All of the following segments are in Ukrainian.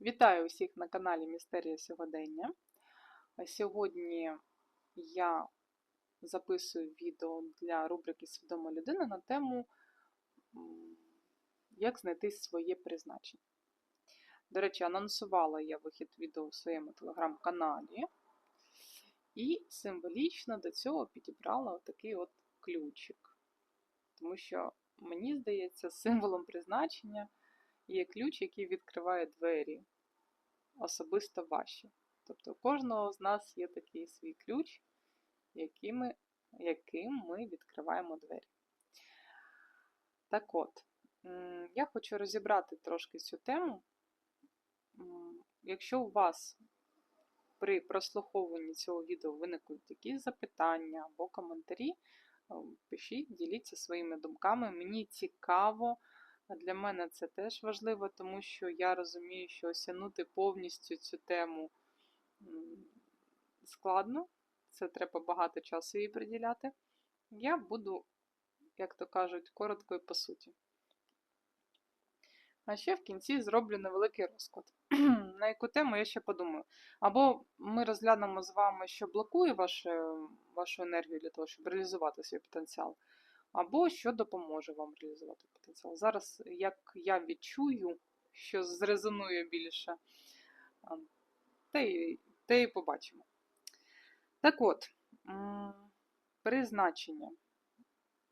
Вітаю усіх на каналі Містерія Сьогодення. Сьогодні я записую відео для рубрики Свідома людина на тему Як знайти своє призначення. До речі, анонсувала я вихід відео у своєму телеграм-каналі і символічно до цього підібрала отакий от ключик. Тому що мені здається, символом призначення є ключ, який відкриває двері, особисто ваші. Тобто у кожного з нас є такий свій ключ, якими, яким ми відкриваємо двері. Так от, я хочу розібрати трошки цю тему. Якщо у вас при прослуховуванні цього відео виникнуть якісь запитання або коментарі, е, пишіть, діліться своїми думками. Мені цікаво. Для мене це теж важливо, тому що я розумію, що осягнути повністю цю тему складно, це треба багато часу їй приділяти. Я буду, як то кажуть, коротко і по суті. А ще в кінці зроблю невеликий розклад. На яку тему я ще подумаю. Або ми розглянемо з вами, що блокує вашу, вашу енергію для того, щоб реалізувати свій потенціал або що допоможе вам реалізувати потенціал. Зараз, як я відчую, що зрезонує більше, те і, побачимо. Так от, призначення.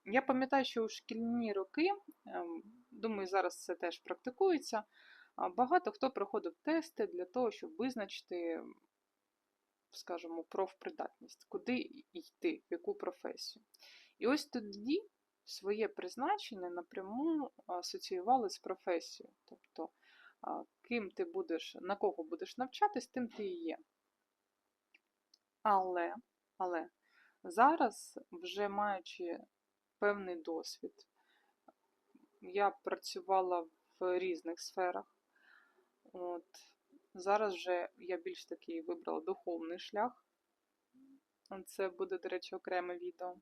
Я пам'ятаю, що у шкільні роки, ем, думаю, зараз це теж практикується. Багато хто проходив тести для того, щоб визначити, скажімо, профпридатність, куди йти, в яку професію. І ось тоді своє призначення напряму асоціювали з професією. Тобто, ким ти будеш, на кого будеш навчатись, тим ти і є. Але, але зараз, вже маючи певний досвід, я працювала в різних сферах. От, зараз вже я більш такий вибрала духовний шлях. Це буде, до речі, окреме відео.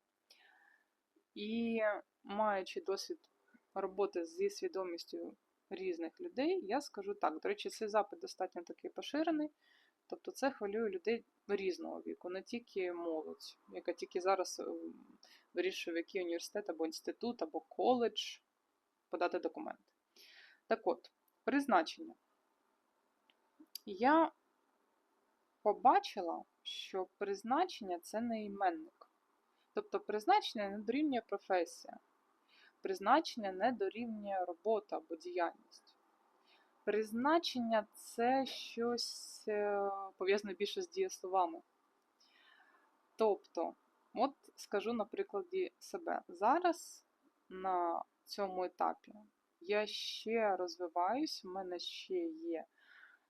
І маючи досвід роботи зі свідомістю різних людей, я скажу так. До речі, цей запит достатньо такий поширений. Тобто це хвилює людей різного віку, не тільки молодь, яка тільки зараз е, вирішує, в який університет або інститут, або коледж подати документи. Так от, призначення. Я побачила, що призначення це не іменник. Тобто призначення не дорівнює професія, призначення не дорівнює робота або діяльність. Призначення це щось е, пов'язане більше з дієсловами. Тобто, от скажу на прикладі себе. Зараз на цьому етапі я ще розвиваюсь, у мене ще є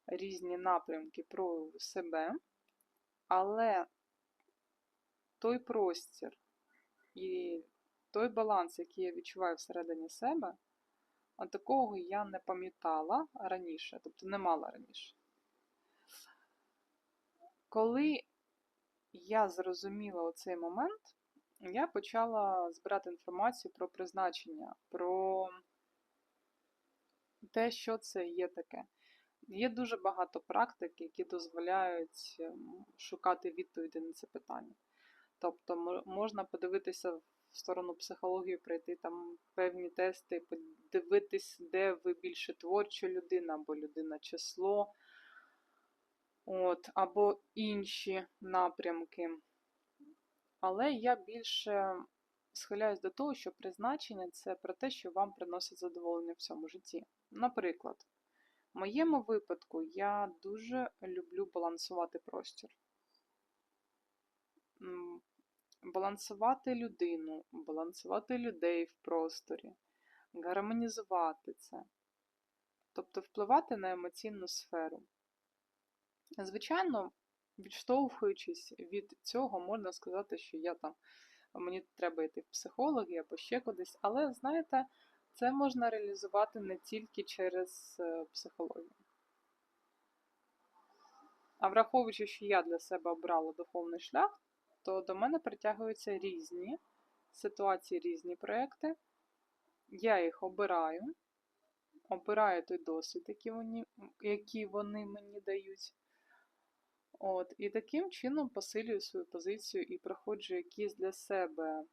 різні напрямки про себе, але той простір і той баланс, який я відчуваю всередині себе, а такого я не пам'ятала раніше, тобто не мала раніше. Коли я зрозуміла оцей момент, я почала збирати інформацію про призначення, про те, що це є таке. Є дуже багато практик, які дозволяють ем, шукати відповіді на це питання. Тобто можна подивитися в сторону психології, пройти там певні тести, подивитись, де ви більше творча людина, або людина число, от, або інші напрямки. Але я більше схиляюсь до того, що призначення це про те, що вам приносить задоволення в цьому житті. Наприклад, в моєму випадку я дуже люблю балансувати простір балансувати людину, балансувати людей в просторі, гармонізувати це, тобто впливати на емоційну сферу. Звичайно, відштовхуючись від цього, можна сказати, що я там, мені треба йти в психологи або ще кудись, але, знаєте, це можна реалізувати не тільки через е, психологію. А враховуючи, що я для себе обрала духовний шлях, то до мене притягуються різні ситуації, різні проекти. Я їх обираю, обираю той досвід, який вони, який вони мені дають. От, І таким чином посилюю свою позицію і проходжу якісь для себе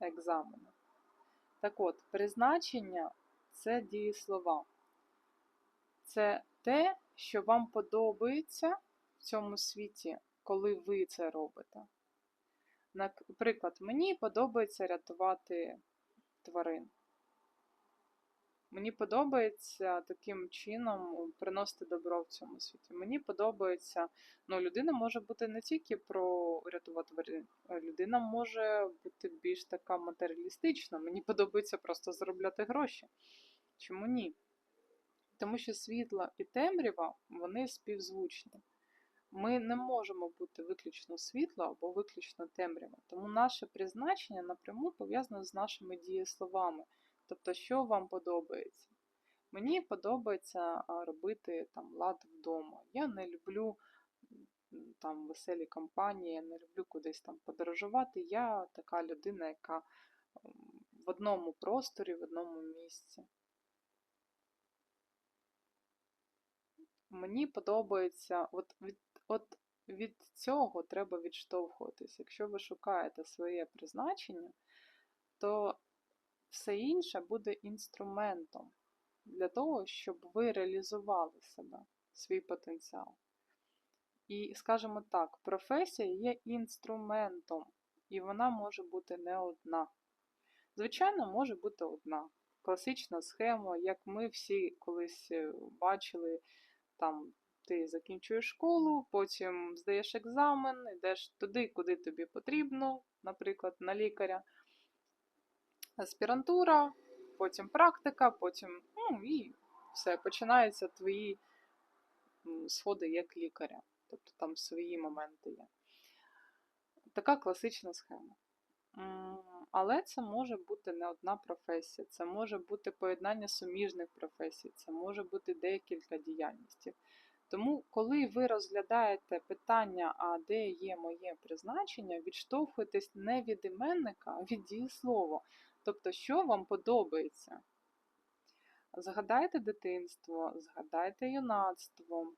екзамени. Так от, призначення це дієслова. Це те, що вам подобається в цьому світі, коли ви це робите. Наприклад, мені подобається рятувати тварин. Мені подобається таким чином приносити добро в цьому світі. Мені подобається, ну, людина може бути не тільки про рятувати тварин, людина може бути більш така матеріалістична. Мені подобається просто заробляти гроші. Чому ні? Тому що світло і темрява, вони співзвучні. Ми не можемо бути виключно світло або виключно темрява. Тому наше призначення напряму пов'язане з нашими дієсловами. Тобто, що вам подобається? Мені подобається робити там лад вдома. Я не люблю там веселі компанії, я не люблю кудись там подорожувати. Я така людина, яка в одному просторі, в одному місці. Мені подобається, от від, от від цього треба відштовхуватись. Якщо ви шукаєте своє призначення, то все інше буде інструментом для того, щоб ви реалізували себе, свій потенціал. І, скажімо так, професія є інструментом, і вона може бути не одна. Звичайно, може бути одна. Класична схема, як ми всі колись е, бачили, там ти закінчуєш школу, потім здаєш екзамен, йдеш туди, куди тобі потрібно, наприклад, на лікаря аспірантура, потім практика, потім ну, і все, починаються твої сходи як лікаря. Тобто там свої моменти є. Така класична схема. Але це може бути не одна професія, це може бути поєднання суміжних професій, це може бути декілька діяльностей. Тому, коли ви розглядаєте питання, а де є моє призначення, відштовхуйтесь не від іменника, а від дієслова. Тобто, що вам подобається? Згадайте дитинство, згадайте юнацтво.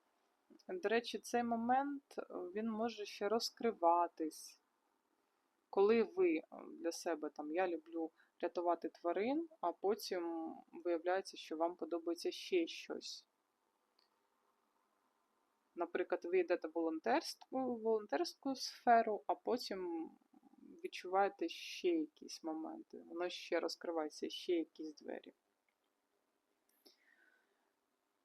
До речі, цей момент він може ще розкриватись. Коли ви для себе там я люблю рятувати тварин, а потім виявляється, що вам подобається ще щось. Наприклад, ви йдете в волонтерську, волонтерську сферу, а потім відчуваєте ще якісь моменти, воно ще розкривається, ще якісь двері.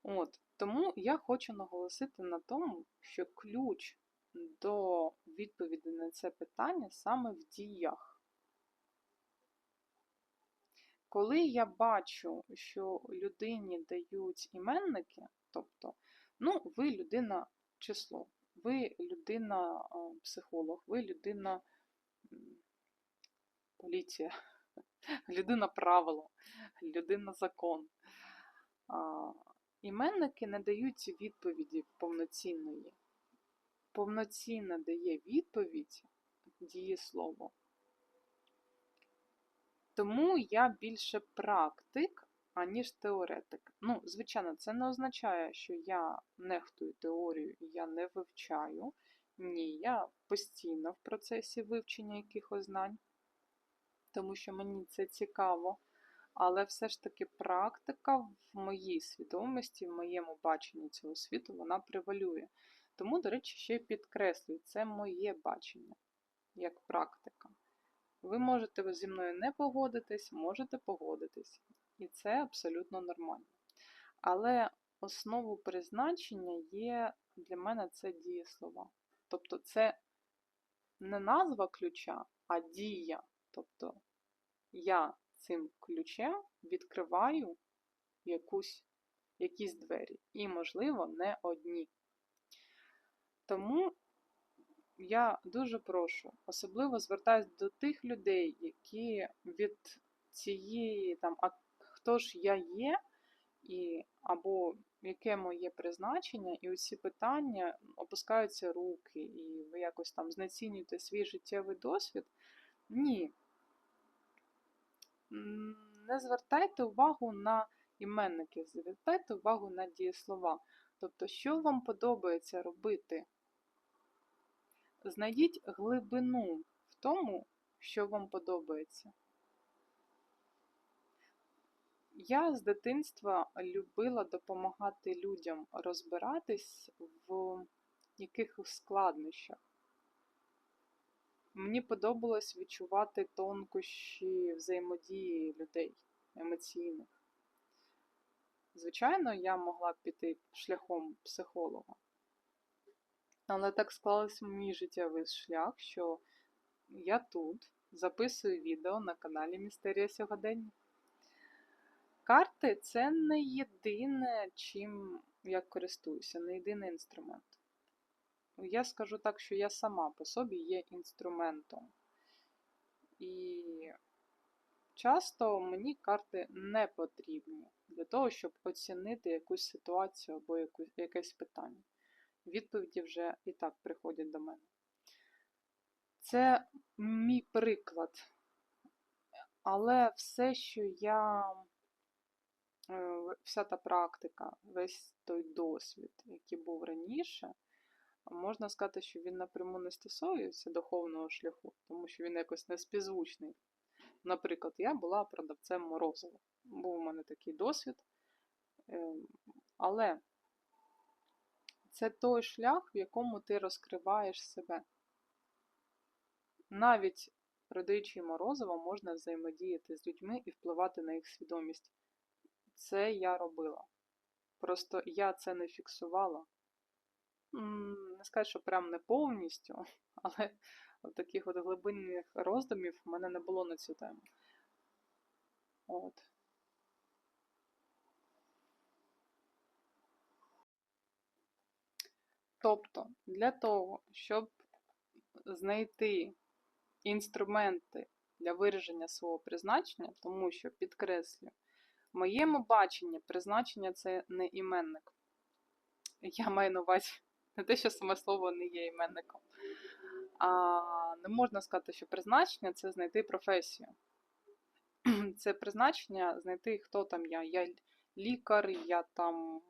От, Тому я хочу наголосити на тому, що ключ до відповіді на це питання саме в діях. Коли я бачу, що людині дають іменники, тобто, ну, ви людина число, ви людина психолог, ви людина поліція, людина правило, людина закон. Іменники не дають відповіді повноцінної. Повноцінно дає відповідь дієслово. Тому я більше практик, аніж теоретик. Ну, звичайно, це не означає, що я нехтую теорію і я не вивчаю. Ні, я постійно в процесі вивчення якихось знань, тому що мені це цікаво. Але все ж таки практика в моїй свідомості, в моєму баченні цього світу, вона превалює. Тому, до речі, ще підкреслюю, це моє бачення як практика. Ви можете зі мною не погодитись, можете погодитись. І це абсолютно нормально. Але основу призначення є для мене це дієслова. Тобто це не назва ключа, а дія. Тобто я цим ключем відкриваю якусь, якісь двері. І, можливо, не одні. Тому я дуже прошу, особливо звертаюся до тих людей, які від цієї, там, хто ж я є, і, або яке моє призначення, і усі питання опускаються руки, і ви якось там знецінюєте свій життєвий досвід. Ні. Не звертайте увагу на іменники, звертайте увагу на дієслова. Тобто, що вам подобається робити? Знайдіть глибину в тому, що вам подобається. Я з дитинства любила допомагати людям розбиратись в якихось складнощах. Мені подобалось відчувати тонкощі взаємодії людей емоційних. Звичайно, я могла б піти шляхом психолога. Але так склався мій життєвий шлях, що я тут записую відео на каналі Містерія Сьогодення. Карти це не єдине, чим я користуюся, не єдиний інструмент. Я скажу так, що я сама по собі є інструментом. І часто мені карти не потрібні для того, щоб оцінити якусь ситуацію або якесь питання. Відповіді вже і так приходять до мене. Це мій приклад. Але все, що я, вся та практика, весь той досвід, який був раніше, можна сказати, що він напряму не стосується духовного шляху, тому що він якось не співзвучний. Наприклад, я була продавцем морозива. Був у мене такий досвід. Ем, але це той шлях, в якому ти розкриваєш себе. Навіть продаючи морозиво, можна взаємодіяти з людьми і впливати на їх свідомість. Це я робила. Просто я це не фіксувала. Не скажу, що прям не повністю, але от таких от глибинних роздумів в мене не було на цю тему. От. Тобто, для того, щоб знайти інструменти для вираження свого призначення, тому що, підкреслю, моєму баченні призначення це не іменник. Я маю на увазі не те, що саме слово не є іменником. А не можна сказати, що призначення це знайти професію. Це призначення знайти, хто там я. Я лікар, я там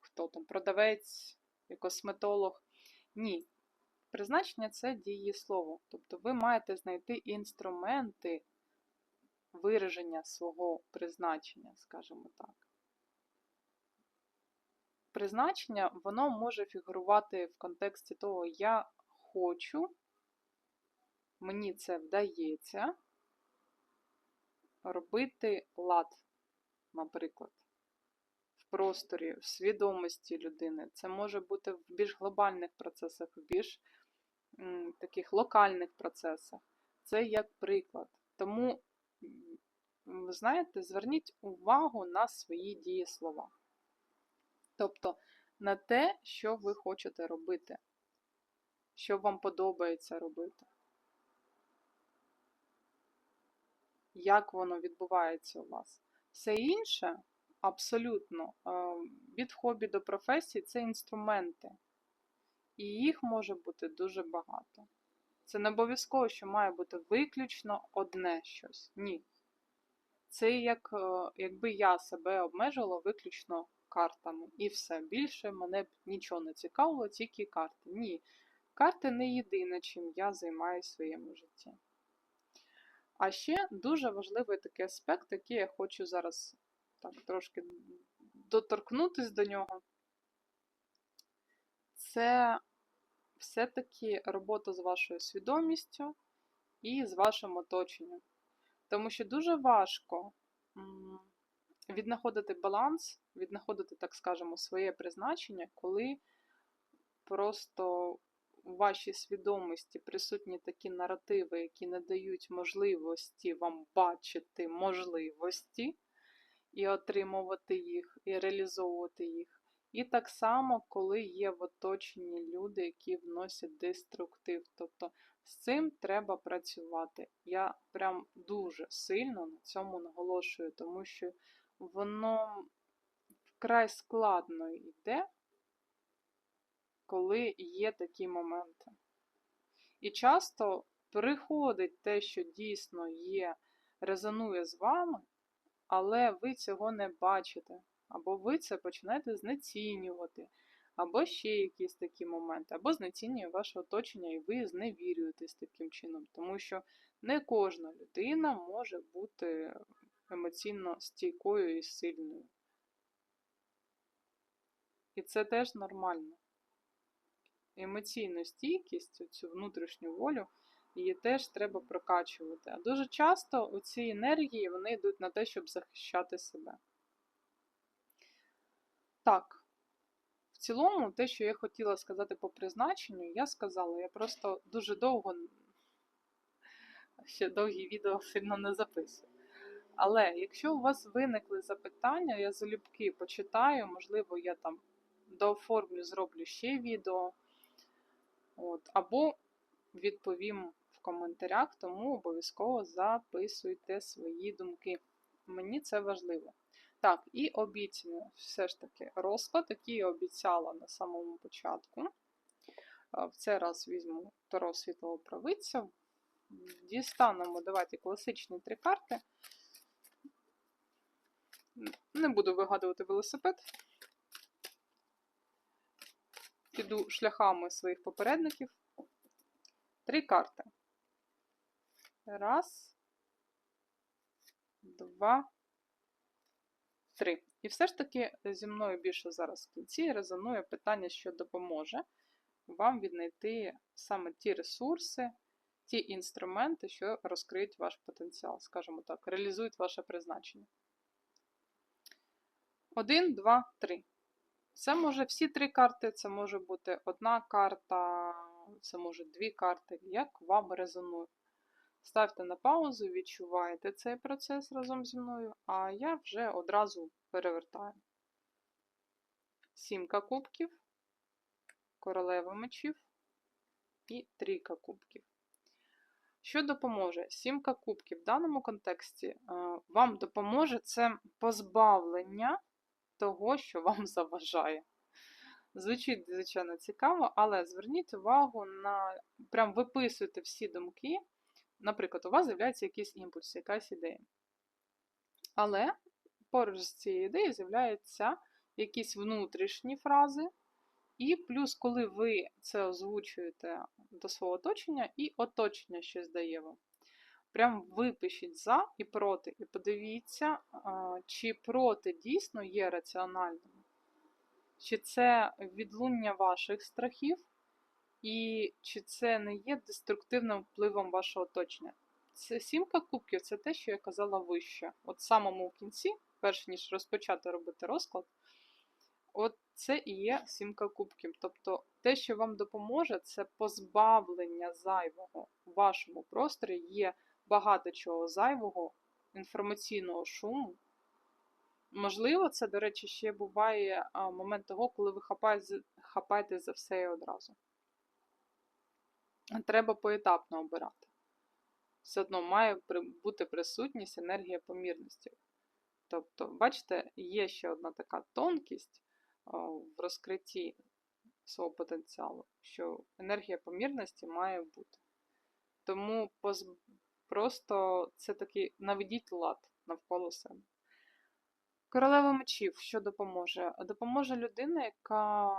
хто там продавець, косметолог. Ні. Призначення це дієслово. Тобто ви маєте знайти інструменти вираження свого призначення, скажімо так призначення, воно може фігурувати в контексті того, я хочу, мені це вдається робити лад, наприклад, в просторі, в свідомості людини. Це може бути в більш глобальних процесах, в більш м, таких локальних процесах. Це як приклад. Тому, ви знаєте, зверніть увагу на свої дієслова. Тобто на те, що ви хочете робити, що вам подобається робити. Як воно відбувається у вас? Все інше абсолютно від хобі до професії це інструменти. І їх може бути дуже багато. Це не обов'язково, що має бути виключно одне щось. Ні. Це як, е, якби я себе обмежила виключно картами. І все. Більше мене б нічого не цікавило, тільки карти. Ні. Карти не єдине, чим я займаюся в своєму житті. А ще дуже важливий такий аспект, який я хочу зараз так трошки доторкнутися до нього. Це все-таки робота з вашою свідомістю і з вашим оточенням. Тому що дуже важко віднаходити баланс, віднаходити, так скажемо, своє призначення, коли просто у вашій свідомості присутні такі наративи, які не дають можливості вам бачити можливості і отримувати їх, і реалізовувати їх. І так само, коли є в оточенні люди, які вносять деструктив. Тобто з цим треба працювати. Я прям дуже сильно на цьому наголошую, тому що воно вкрай складно йде, коли є такі моменти. І часто приходить те, що дійсно є, резонує з вами, але ви цього не бачите. Або ви це починаєте знецінювати, або ще якісь такі моменти, або знецінює ваше оточення, і ви зневірюєтесь таким чином. Тому що не кожна людина може бути емоційно стійкою і сильною. І це теж нормально. Емоційну стійкість, цю внутрішню волю, її теж треба прокачувати. А дуже часто оці енергії вони йдуть на те, щоб захищати себе. Так, в цілому, те, що я хотіла сказати по призначенню, я сказала. Я просто дуже довго, ще довгі відео сильно не записую. Але якщо у вас виникли запитання, я залюбки почитаю, можливо, я там дооформлю, зроблю ще відео. От, Або відповім в коментарях, тому обов'язково записуйте свої думки. Мені це важливо. Так, і обіцяно все ж таки розклад, який я обіцяла на самому початку. В цей раз візьму Таро світлого правиця. Дістанемо, давайте класичні три карти. Не буду вигадувати велосипед. Піду шляхами своїх попередників. Три карти. Раз, два, три. І все ж таки зі мною більше зараз в кінці резонує питання, що допоможе вам віднайти саме ті ресурси, ті інструменти, що розкриють ваш потенціал, скажімо так, реалізують ваше призначення. Один, два, три. Це може всі три карти, це може бути одна карта, це може дві карти, як вам резонує. Ставте на паузу, відчуваєте цей процес разом зі мною, а я вже одразу перевертаю. Сімка кубків, королева мечів і трійка кубків. Що допоможе? Сімка кубків в даному контексті е, вам допоможе це позбавлення того, що вам заважає. Звучить, звичайно, цікаво, але зверніть увагу на прям виписуйте всі думки. Наприклад, у вас з'являється якийсь імпульс, якась ідея. Але поруч з цією ідеєю з'являються якісь внутрішні фрази, і плюс, коли ви це озвучуєте до свого оточення, і оточення щось дає вам. Прям випишіть за і проти, і подивіться, чи проти дійсно є раціональним, чи це відлуння ваших страхів, і чи це не є деструктивним впливом вашого оточення. Це сімка кубків це те, що я казала вище. От самому кінці, перш ніж розпочати робити розклад, от це і є сімка кубків. Тобто те, що вам допоможе, це позбавлення зайвого в вашому просторі є багато чого зайвого, інформаційного шуму. Можливо, це, до речі, ще буває момент того, коли ви хапаєте за все і одразу. Треба поетапно обирати. Все одно має бути присутність енергія помірності. Тобто, бачите, є ще одна така тонкість в розкритті свого потенціалу, що енергія помірності має бути. Тому Просто це такий наведіть лад навколо себе. Королева мечів, що допоможе? Допоможе людина, яка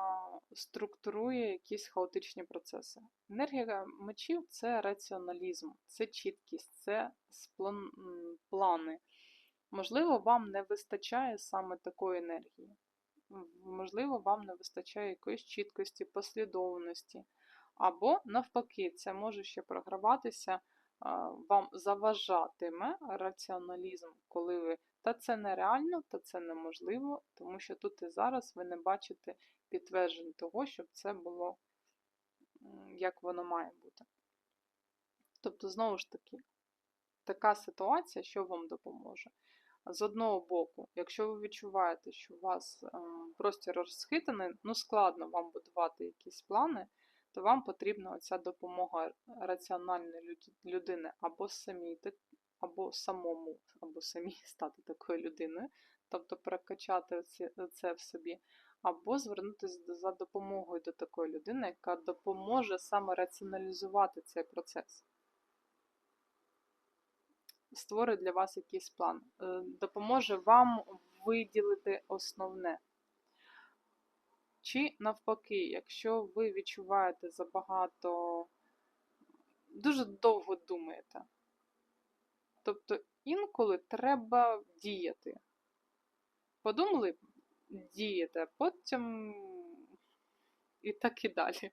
структурує якісь хаотичні процеси. Енергія мечів це раціоналізм, це чіткість, це плани. Можливо, вам не вистачає саме такої енергії. Можливо, вам не вистачає якоїсь чіткості, послідовності. Або, навпаки, це може ще програватися вам заважатиме раціоналізм, коли ви та це нереально, та це неможливо, тому що тут і зараз ви не бачите підтверджень того, щоб це було, як воно має бути. Тобто, знову ж таки, така ситуація, що вам допоможе. З одного боку, якщо ви відчуваєте, що у вас ем, простір розхитаний, ну складно вам будувати якісь плани, то вам потрібна оця допомога раціональної людини або самій, або самому, або самій стати такою людиною, тобто прокачати це в собі, або звернутися за допомогою до такої людини, яка допоможе саме раціоналізувати цей процес. створить для вас якийсь план, е, допоможе вам виділити основне. Чи навпаки, якщо ви відчуваєте забагато, дуже довго думаєте. Тобто інколи треба діяти. Подумали, дієте, потім і так і далі.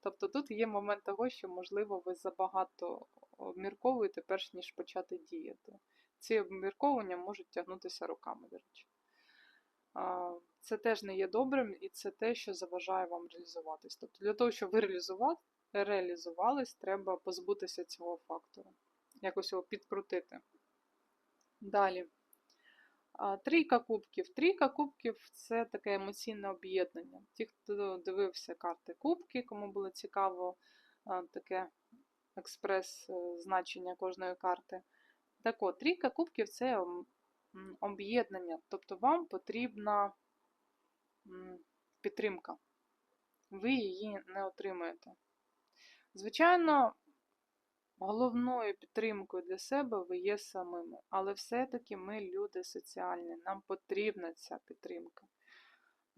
Тобто тут є момент того, що, можливо, ви забагато обмірковуєте, перш ніж почати діяти. Ці обмірковування можуть тягнутися роками, до речі. Це теж не є добрим, і це те, що заважає вам реалізуватись. Тобто, для того, щоб ви реалізувались, треба позбутися цього фактору. Якось його підкрутити. Далі. Трійка кубків. Трійка кубків це таке емоційне об'єднання. Ті, хто дивився карти кубки, кому було цікаво таке експрес-значення кожної карти. Так от, трійка кубків це об'єднання, тобто вам потрібна підтримка. Ви її не отримаєте. Звичайно, головною підтримкою для себе ви є самими, але все-таки ми люди соціальні, нам потрібна ця підтримка.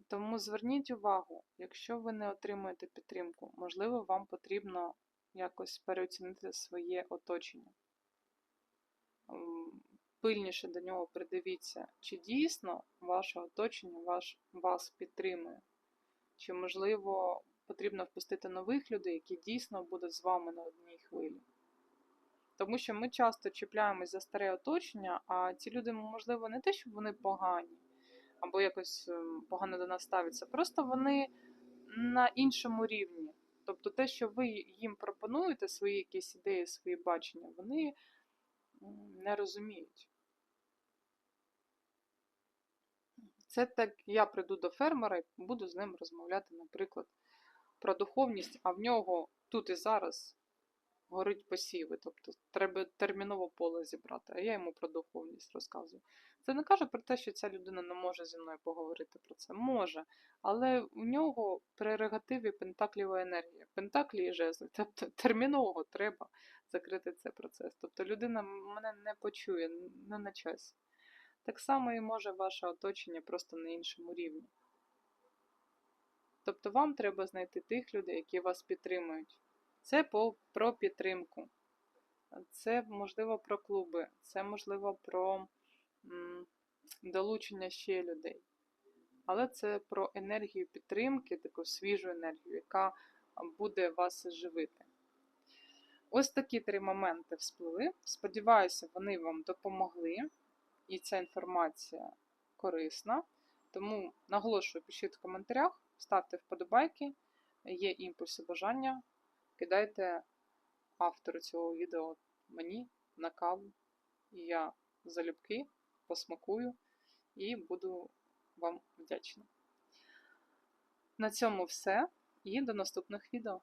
Тому зверніть увагу, якщо ви не отримуєте підтримку, можливо, вам потрібно якось переоцінити своє оточення. Пильніше до нього придивіться, чи дійсно ваше оточення ваш, вас підтримує, чи, можливо, потрібно впустити нових людей, які дійсно будуть з вами на одній хвилі. Тому що ми часто чіпляємось за старе оточення, а ці люди, можливо, не те, щоб вони погані, або якось ем, погано до нас ставляться, просто вони на іншому рівні. Тобто те, що ви їм пропонуєте, свої якісь ідеї, свої бачення, вони не розуміють. Це так, я прийду до фермера і буду з ним розмовляти, наприклад, про духовність, а в нього тут і зараз горить посіви. Тобто треба терміново поле зібрати, а я йому про духовність розказую. Це не каже про те, що ця людина не може зі мною поговорити про це. Може, але в нього прерогативі пентакліва енергія, пентаклі і жезли. Тобто терміново треба закрити цей процес. Тобто людина мене не почує, не на часі. Так само і може ваше оточення просто на іншому рівні. Тобто вам треба знайти тих людей, які вас підтримують. Це по, про підтримку. Це, можливо, про клуби, це, можливо, про м, долучення ще людей. Але це про енергію підтримки, таку свіжу енергію, яка буде вас живити. Ось такі три моменти всплили. Сподіваюся, вони вам допомогли, і ця інформація корисна. Тому наголошую, пишіть в коментарях, ставте вподобайки, є імпульси бажання. Кидайте автору цього відео мені на каву. Я залюбки посмакую і буду вам вдячна. На цьому все і до наступних відео.